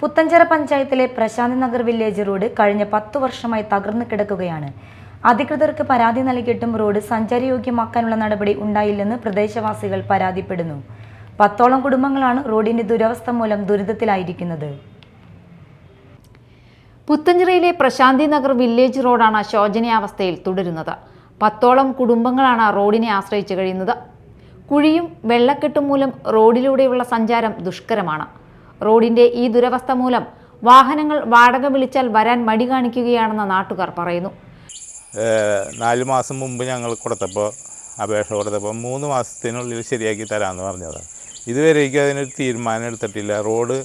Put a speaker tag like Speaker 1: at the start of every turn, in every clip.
Speaker 1: പുത്തഞ്ചിറ പഞ്ചായത്തിലെ പ്രശാന്തി Nagar village road കഴിഞ്ഞ പത്തു വർഷമായി തകർന്നു കിടക്കുകയാണ്. അധികൃതർക്ക് പരാതി നൽകിയിട്ടും റോഡ് സഞ്ചാരയോഗ്യമാക്കാനുള്ള നടപടി ഉണ്ടായില്ലെന്ന് പ്രദേശവാസികൾ പരാതിപ്പെടുന്നു. പത്തോളം കുടുംബങ്ങളാണ് റോഡിന്റെ ദുരവസ്ഥ മൂലം ദുരിതത്തിലായിരിക്കുന്നത്.
Speaker 2: പുത്തഞ്ചിറയിലെ പ്രശാന്തി നഗർ വില്ലേജ് റോഡാണ് ശോചനീയാവസ്ഥയിൽ തുടരുന്നത്. പത്തോളം കുടുംബങ്ങളാണ് റോഡിനെ ആശ്രയിച്ചു കഴിയുന്നത്. കുഴിയും വെള്ളക്കെട്ടും മൂലം റോഡിലൂടെയുള്ള സഞ്ചാരം ദുഷ്കരമാണ്. റോഡിന്റെ ഈ ദുരവസ്ഥ മൂലം വാഹനങ്ങൾ വാടക വിളിച്ചാൽ വരാൻ മടി കാണിക്കുകയാണെന്ന് നാട്ടുകാർ പറയുന്നു.
Speaker 3: നാല് മാസം മുമ്പ് ഞങ്ങൾ കൊടുത്തപ്പോൾ അപേക്ഷ കൊടുത്തപ്പോൾ മൂന്ന് മാസത്തിനുള്ളിൽ ശരിയാക്കി തരാമെന്ന് പറഞ്ഞതാണ്. ഇതുവരേക്കും അതിനൊരു തീരുമാനം എടുത്തിട്ടില്ല. റോഡ്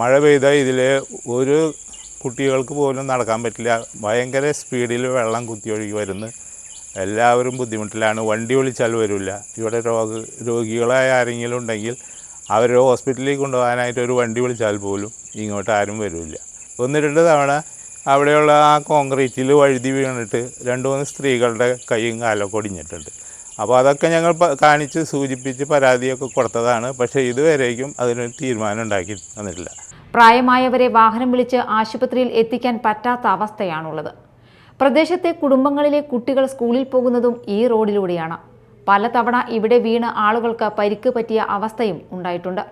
Speaker 3: മഴ പെയ്താൽ ഇതിൽ ഒരു കുട്ടികൾക്ക് പോലും നടക്കാൻ പറ്റില്ല. ഭയങ്കര സ്പീഡിൽ വെള്ളം കുത്തിയൊഴുകി വരുന്നു. എല്ലാവരും ബുദ്ധിമുട്ടിലാണ്. വണ്ടി വിളിച്ചാൽ വരില്ല. ഇവിടെ രോഗ രോഗികളായ ആരെങ്കിലും ഉണ്ടെങ്കിൽ അവരെ ഹോസ്പിറ്റലിൽ കൊണ്ടുപോകാനായിട്ട് ഒരു വണ്ടി വിളിച്ചാൽ പോലും ഇങ്ങോട്ട് ആരും വരില്ല. ഒന്ന് രണ്ട് തവണ അവിടെയുള്ള ആ കോൺക്രീറ്റിൽ വഴുതി വീണിട്ട് രണ്ട് മൂന്ന് സ്ത്രീകളുടെ കൈയും കാലൊക്കെ ഒടിഞ്ഞിട്ടുണ്ട്. അപ്പോൾ അതൊക്കെ ഞങ്ങൾ കാണിച്ച് സൂചിപ്പിച്ച് പരാതിയൊക്കെ കൊടുത്തതാണ്. പക്ഷേ ഇതുവരേക്കും അതിനൊരു തീരുമാനം ഉണ്ടാക്കി തന്നിട്ടില്ല.
Speaker 2: പ്രായമായവരെ വാഹനം വിളിച്ച് ആശുപത്രിയിൽ എത്തിക്കാൻ പറ്റാത്ത അവസ്ഥയാണുള്ളത്. പ്രദേശത്തെ കുടുംബങ്ങളിലെ കുട്ടികൾ സ്കൂളിൽ പോകുന്നതും ഈ റോഡിലൂടെയാണ്. പലതവണ ഇവിടെ വീണ് ആളുകൾക്ക് പരിക്ക് പറ്റിയ അവസ്ഥയും ഉണ്ടായിട്ടുണ്ട്.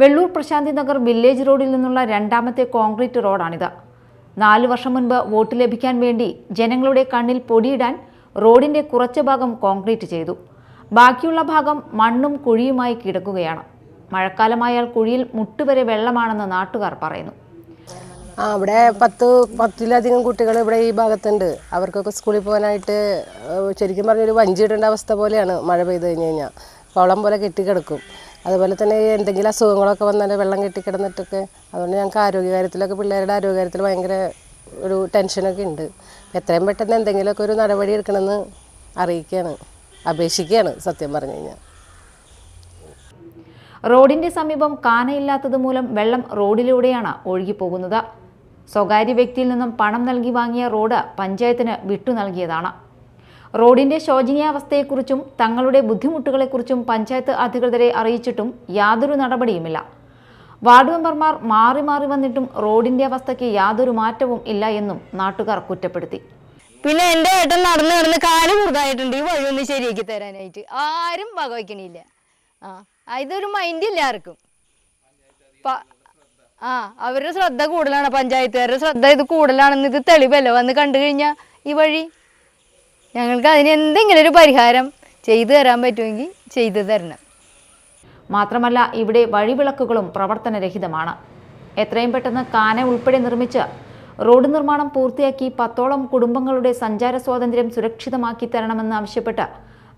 Speaker 2: വെള്ളൂർ പ്രശാന്തി നഗർ വില്ലേജ് റോഡിൽ നിന്നുള്ള രണ്ടാമത്തെ കോൺക്രീറ്റ് റോഡാണിത്. നാലു വർഷം മുൻപ് വോട്ട് ലഭിക്കാൻ വേണ്ടി ജനങ്ങളുടെ കണ്ണിൽ പൊടിയിടാൻ റോഡിന്റെ കുറച്ച് ഭാഗം കോൺക്രീറ്റ് ചെയ്തു. ബാക്കിയുള്ള ഭാഗം മണ്ണും കുഴിയുമായി കിടക്കുകയാണ്. മഴക്കാലമായാൽ കുഴിയിൽ മുട്ടുവരെ വെള്ളമാണെന്ന് നാട്ടുകാർ പറയുന്നു.
Speaker 4: ആ അവിടെ പത്ത് പത്തിലധികം കുട്ടികൾ ഇവിടെ ഈ ഭാഗത്തുണ്ട്. അവർക്കൊക്കെ സ്കൂളിൽ പോകാനായിട്ട് ശരിക്കും പറഞ്ഞൊരു വഞ്ചി ഇടേണ്ട അവസ്ഥ പോലെയാണ് മഴ പെയ്ത് കഴിഞ്ഞ് കഴിഞ്ഞാൽ. കുളം പോലെ കെട്ടിക്കിടക്കും. അതുപോലെ തന്നെ എന്തെങ്കിലും അസുഖങ്ങളൊക്കെ വന്നാൽ വെള്ളം കെട്ടിക്കിടന്നിട്ടൊക്കെ അതുകൊണ്ട് ഞങ്ങൾക്ക് ആരോഗ്യകാര്യത്തിലൊക്കെ പിള്ളേരുടെ ആരോഗ്യകാര്യത്തിൽ ഭയങ്കര ഒരു ടെൻഷനൊക്കെ ഉണ്ട്. എത്രയും പെട്ടെന്ന് എന്തെങ്കിലുമൊക്കെ ഒരു നടപടി എടുക്കണമെന്ന് അറിയിക്കുകയാണ് അപേക്ഷിക്കുകയാണ് സത്യം പറഞ്ഞു കഴിഞ്ഞാൽ.
Speaker 2: റോഡിന്റെ സമീപം കാനയില്ലാത്തത് മൂലം വെള്ളം റോഡിലൂടെയാണ് ഒഴുകിപ്പോകുന്നത്. സ്വകാര്യ വ്യക്തിയിൽ നിന്നും പണം നൽകി വാങ്ങിയ റോഡ് പഞ്ചായത്തിന് വിട്ടു നൽകിയതാണ്. റോഡിന്റെ ശോചനീയാവസ്ഥയെക്കുറിച്ചും തങ്ങളുടെ ബുദ്ധിമുട്ടുകളെക്കുറിച്ചും പഞ്ചായത്ത് അധികൃതരെ അറിയിച്ചിട്ടും യാതൊരു നടപടിയുമില്ല. വാർഡ് മെമ്പർമാർ മാറി മാറി വന്നിട്ടും റോഡിന്റെ അവസ്ഥയ്ക്ക് യാതൊരു മാറ്റവും ഇല്ല എന്നും നാട്ടുകാർ കുറ്റപ്പെടുത്തി.
Speaker 5: പിന്നെ എന്റെ ഏട്ടൻ നടന്ന് നടന്ന് കാൽ കുറുതായിട്ടുണ്ട് ഈ വഴി ഒന്ന് ശരിയാക്കി തരാനായിട്ട്. ആരും വകവയ്ക്കണില്ല. ആ ഇതൊരു മൈൻഡ് ഇല്ല ആർക്കും. പ- ആ അവരുടെ ശ്രദ്ധ കൂടുതലാണ് പഞ്ചായത്തുകാരുടെ ശ്രദ്ധ ഇത് കൂടുതലാണെന്ന് ഇത് തെളിവല്ല? വന്ന് കണ്ടു കഴിഞ്ഞാൽ ഈ വഴി ഞങ്ങൾക്ക് അതിന് എന്തെങ്കിലും ഒരു പരിഹാരം ചെയ്തു തരാൻ പറ്റുമെങ്കിൽ ചെയ്തു തരണം.
Speaker 2: മാത്രമല്ല ഇവിടെ വഴിവിളക്കുകളും പ്രവർത്തനരഹിതമാണ്. എത്രയും പെട്ടെന്ന് കാന ഉൾപ്പെടെ നിർമ്മിച്ച് റോഡ് നിർമ്മാണം പൂർത്തിയാക്കി പത്തോളം കുടുംബങ്ങളുടെ സഞ്ചാര സ്വാതന്ത്ര്യം സുരക്ഷിതമാക്കി തരണമെന്ന് ആവശ്യപ്പെട്ട്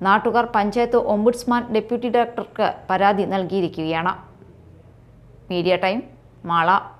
Speaker 2: നാട്ടുകാർ പഞ്ചായത്ത് ഒംബുഡ്സ്മാൻ ഡെപ്യൂട്ടി ഡയറക്ടർക്ക് പരാതി നൽകിയിരിക്കുകയാണ്. Media time 麻辣